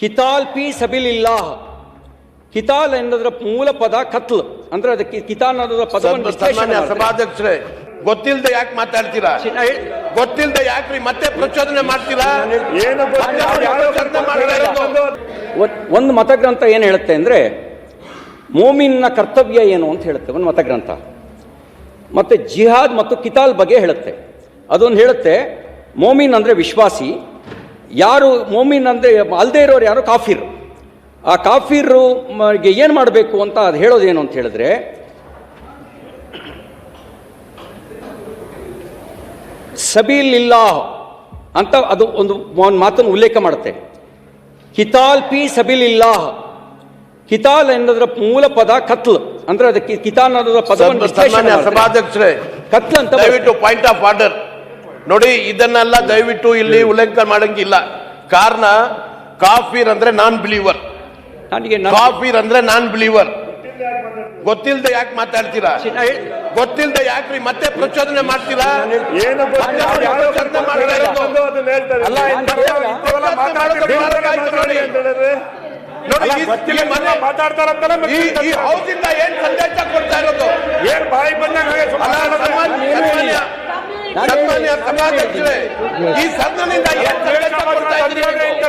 ಕಿತಾಲ್ P ಸಬಿಲಿಲ್ಲಾಹ್. ಕಿತಾಲ್ ಎನ್ನೋದ್ರ ಮೂಲ ಪದ ಕತ್ಲ್. ಅಂದ್ರೆ ಅದಕ್ಕೆ ಕಿತಾಲ್ ಅನ್ನೋದ್ರ ಪದ ಸಭಾಧ್ಯಕ್ಷರೇ ಗೊತ್ತಿಲ್ಲದೆ ಯಾಕೆ ಮಾತಾಡ್ತೀರಾ? ಗೊತ್ತಿಲ್ಲದೆ ಹೇಳ್- ಗೊತ್ತಿಲ್ದೆ ಯಾಕ್ರಿ ಮತ್ತೆ ಪ್ರಚೋದನೆ ಮಾಡ್ತೀರಾ? ಒಂದು ಮತಗ್ರಂಥ ಏನು ಹೇಳುತ್ತೆ ಅಂದರೆ ಮೋಮಿನ್ನ ಕರ್ತವ್ಯ ಏನು ಅಂತ ಹೇಳುತ್ತೆ ಒಂದು ಮತಗ್ರಂಥ. ಮತ್ತು ಜಿಹಾದ್ ಮತ್ತು ಕಿತಾಲ್ ಬಗ್ಗೆ ಹೇಳುತ್ತೆ. ಅದೊಂದು ಹೇಳುತ್ತೆ ಮೋಮಿನ್ ಅಂದರೆ ವಿಶ್ವಾಸಿ ಯಾರು ಮೋಮಿನ್ ಅಂದರೆ ಅಲ್ಲದೆ ಇರೋರು ಯಾರು? ಕಾಫಿರ್. ಆ ಕಾಫಿರು ಏನು ಮಾಡಬೇಕು ಅಂತ ಅದು ಹೇಳೋದೇನು ಅಂತ ಹೇಳಿದ್ರೆ ಸಬೀಲಿಲ್ಲಾಹ್ ಅಂತ ಅದು ಒಂದು ಒಂದು ಮಾತನ್ನು ಉಲ್ಲೇಖ ಮಾಡುತ್ತೆ. ಕಿತಾಲ್ ಪಿ ಸಬಿಲಿಲ್ಲಾಹ್. ಕಿತಾಲ್ ಎನ್ನೋದರ ಮೂಲ ಪದ ಕತ್ಲ್. ಅಂದ್ರೆ ಅದಕ್ಕೆ ಕಿತಾಲ್ ಅನ್ನೋದರ ಪದ ಕತ್ಲ್ ಅಂತ ದಯವಿಟ್ಟು ಪಾಯಿಂಟ್ ಆಫ್ ಆರ್ಡರ್ ನೋಡಿ ಇದನ್ನೆಲ್ಲ ದಯವಿಟ್ಟು ಇಲ್ಲಿ ಉಲ್ಲೇಖ ಮಾಡಂಗಿಲ್ಲ. ಕಾರಣ ಕಾಫಿರ್ ಅಂದ್ರೆ ನಾನ್ ಬಿಲೀವರ್ ನನಗೆ ಕಾಫೀರ್ ಅಂದ್ರೆ ನಾನ್ ಬಿಲೀವರ್ ಗೊತ್ತಿಲ್ಲದೆ ಯಾಕೆ ಮಾತಾಡ್ತೀರಾ? ಗೊತ್ತಿಲ್ಲದೆ ಯಾಕ್ರಿ ಮತ್ತೆ ಪ್ರಚೋದನೆ ಮಾಡ್ತೀರಾ? ಏನು ಮತ್ತೆ ಅವ್ರಿಗೆ ಪ್ರಚೋದನೆ ಮಾಡ್ತಾ ಅಲ್ಲ ಇಂಥವೆಲ್ಲ ಮಾತಾಡ್ತಿರೋ ಮಾತಾಡಿ ನೋಡಿ ಅಲ್ಲ, ಈ- ಗೊತ್ತಿಲ್ಲ ಈ ಮನೆ- ಮಾತಾಡ್ತಾರಂತಲ್ಲ ಮತ್ತೆ ಈ ಈ ಹೌಸಿಂದ ಏನ್ ಸಂದೇಶ ಕೊಡ್ತಾ ಇರೋದು? ಏನ್ ಬಾಯಿ ಬಂದಾಗ ಹಾಗೆ ಸುಮ್ನೆ ಅಲ್ಲ, ಮಾತಾಡೋದು? ಸನ್ಮಾನ್ಯ ಸಭಾಧ್ಯಕ್ಷರೇ ಈ ಸದನದಿಂದ ಏನ್ ಸಂದೇಶ ಕೊಡ್ತಾ ಇದ್ದೀರಿ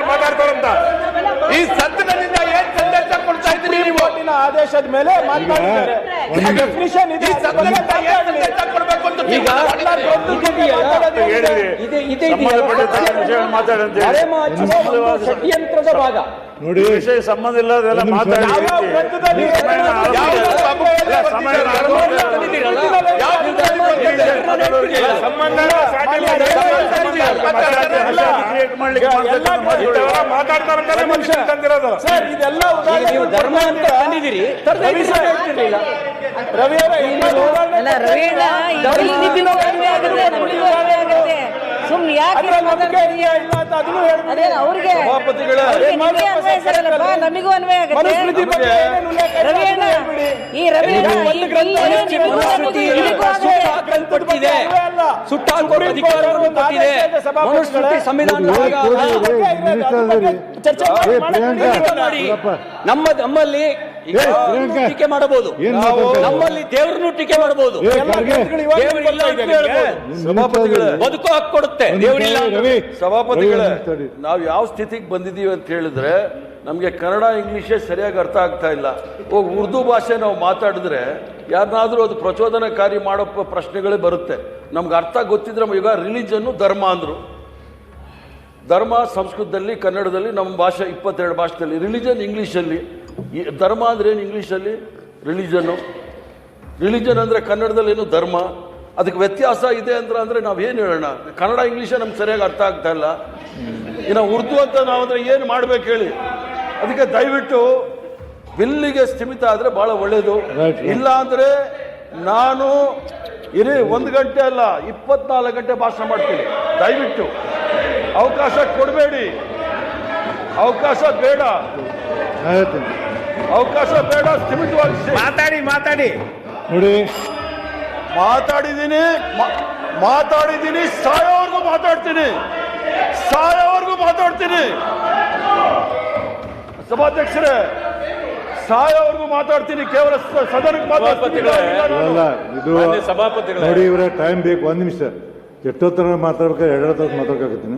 ಮಾತಾಡ್ತಾರಂತ ಈ ಸದನದಿಂದ ಏನ್ ಸಂದೇಶ ಕೊಡ್ತಾ ಇದ್ದೀರಿ ನೀವು? ಆದೇಶದ ಮೇಲೆ ಮಾತಾಡ್ತಾರೆ. ಇದೆ. ಈ ಸದನದಿಂದ ಏನ್ ಸಂದೇಶ ಕೊಡ್ಬೇಕು ಅಂತ ಈಗ ಷಡ್ಯಂತ್ರದ ಭಾಗ. ನೋಡಿ ವಿಷಯ ಸಂಬಂಧ ಇಲ್ಲದೆಲ್ಲ ಮಾತಾಡಿ ಸಮಯ ಮಾತಾಡಿ ಸರ್ ಇದೆಲ್ಲ ನೀವು ಧರ್ಮ ಅಂತ ತಂದಿದ್ದೀರಿ. ಸುಮ್ನೆ ಯಾಕೆ ಅವ್ರಿಗೆ ನಿಮಗೆ ಅನ್ವಯ ಆಗುತ್ತೆ. ರವಿ. ಈ ರವಿ ಅಣ್ಣ ಸುಟ್ಟ ಸಂವಿಧಾನ. ನಮ್ಮ ನಮ್ಮಲ್ಲಿ. ಟೀಕೆ ಮಾಡಬಹುದು. ನಮ್ಮಲ್ಲಿ ದೇವ್ರನ್ನು ಟೀಕೆ ಮಾಡಬಹುದು. ಬದುಕು ಹಕ್ಕು ಕೊಡುತ್ತೆ ದೇವರಿಲ್ಲ ಸಭಾಪತಿಗಳ. ನಾವು ಯಾವ ಸ್ಥಿತಿಗೆ ಬಂದಿದೀವಿ ಅಂತ ಹೇಳಿದ್ರೆ ನಮಗೆ ಕನ್ನಡ ಇಂಗ್ಲೀಷೇ ಸರಿಯಾಗಿ ಅರ್ಥ ಆಗ್ತಾ ಇಲ್ಲ. ಹೋಗಿ ಉರ್ದು ಭಾಷೆ ನಾವು ಮಾತಾಡಿದ್ರೆ ಯಾರನ್ನಾದ್ರೂ ಅದು ಪ್ರಚೋದನಕಾರಿ ಮಾಡೋ ಪ್ರಶ್ನೆಗಳೇ ಬರುತ್ತೆ. ನಮ್ಗೆ ಅರ್ಥ ಗೊತ್ತಿದ್ರೆ ಈಗ ರಿಲಿಜನ್ನು ಧರ್ಮ ಅಂದರು. ಧರ್ಮ ಸಂಸ್ಕೃತದಲ್ಲಿ ಕನ್ನಡದಲ್ಲಿ ನಮ್ಮ ಭಾಷೆ ಇಪ್ಪತ್ತೆರಡು ಭಾಷೆಯಲ್ಲಿ ರಿಲಿಜನ್ ಇಂಗ್ಲೀಷಲ್ಲಿ. ಧರ್ಮ ಅಂದ್ರೆ ಏನು ಇಂಗ್ಲೀಷಲ್ಲಿ ರಿಲಿಜನ್ನು ರಿಲಿಜನ್ ಅಂದರೆ ಕನ್ನಡದಲ್ಲಿ ಏನು ಧರ್ಮ? ಅದಕ್ಕೆ ವ್ಯತ್ಯಾಸ ಇದೆ ಅಂದ್ರೆ ಅಂದರೆ ನಾವು ಏನು ಹೇಳೋಣ? ಕನ್ನಡ ಇಂಗ್ಲೀಷೇ ನಮ್ಗೆ ಸರಿಯಾಗಿ ಅರ್ಥ ಆಗ್ತಾ ಇಲ್ಲ. ಇನ್ನು ಉರ್ದು ಅಂತ ನಾವು ಅಂದರೆ ಏನು ಮಾಡ್ಬೇಕು ಹೇಳಿ? ಅದಕ್ಕೆ ದಯವಿಟ್ಟು ಬಿಲ್ಲಿಗೆ ಸ್ಥಿಮಿತ ಆದರೆ ಭಾಳ ಒಳ್ಳೆಯದು. ಇಲ್ಲ ಅಂದರೆ ನಾನು ಇರಿ ಒಂದು ಗಂಟೆ ಅಲ್ಲ ಇಪ್ಪತ್ನಾಲ್ಕು ಗಂಟೆ ಭಾಷಣ ಮಾಡ್ತೀನಿ. ದಯವಿಟ್ಟು. ಅವಕಾಶ ಕೊಡಬೇಡಿ. ಅವಕಾಶ ಬೇಡ. ಅವಕಾಶ ಬೇಡ ಸ್ಥಿಮಿತವಾಗಿ ಮಾತಾಡಿ ಮಾತಾಡಿ. ನೋಡಿ. ಮಾತಾಡಿದ್ದೀನಿ ಮಾತಾಡಿದ್ದೀನಿ ಸಾಯೋವರೆಗೂ ಮಾತಾಡ್ತೀನಿ. ಸಾಯೋವರೆಗೂ ಮಾತಾಡ್ತೀನಿ. ಸಭಾಧ್ಯಕ್ಷರೇ ಸಾಯೋವರೆಗೂ ಮಾತಾಡ್ತೀನಿ ಕೇವಲ ಸದನಕ್ಕೆ ಮಾತಾಡ್ತೀನಿ ಇದು ನೋಡಿ ಇವರ ಟೈಮ್ ಬೇಕು ಒಂದ್ ನಿಮಿಷ. ಎಷ್ಟೊತ್ತರ ಮಾತಾಡ್ಬೇಕಾದ್ರೆ ಎರಡು ಮಾತಾಡ್ಬೇಕಾಗತ್ತೀನಿ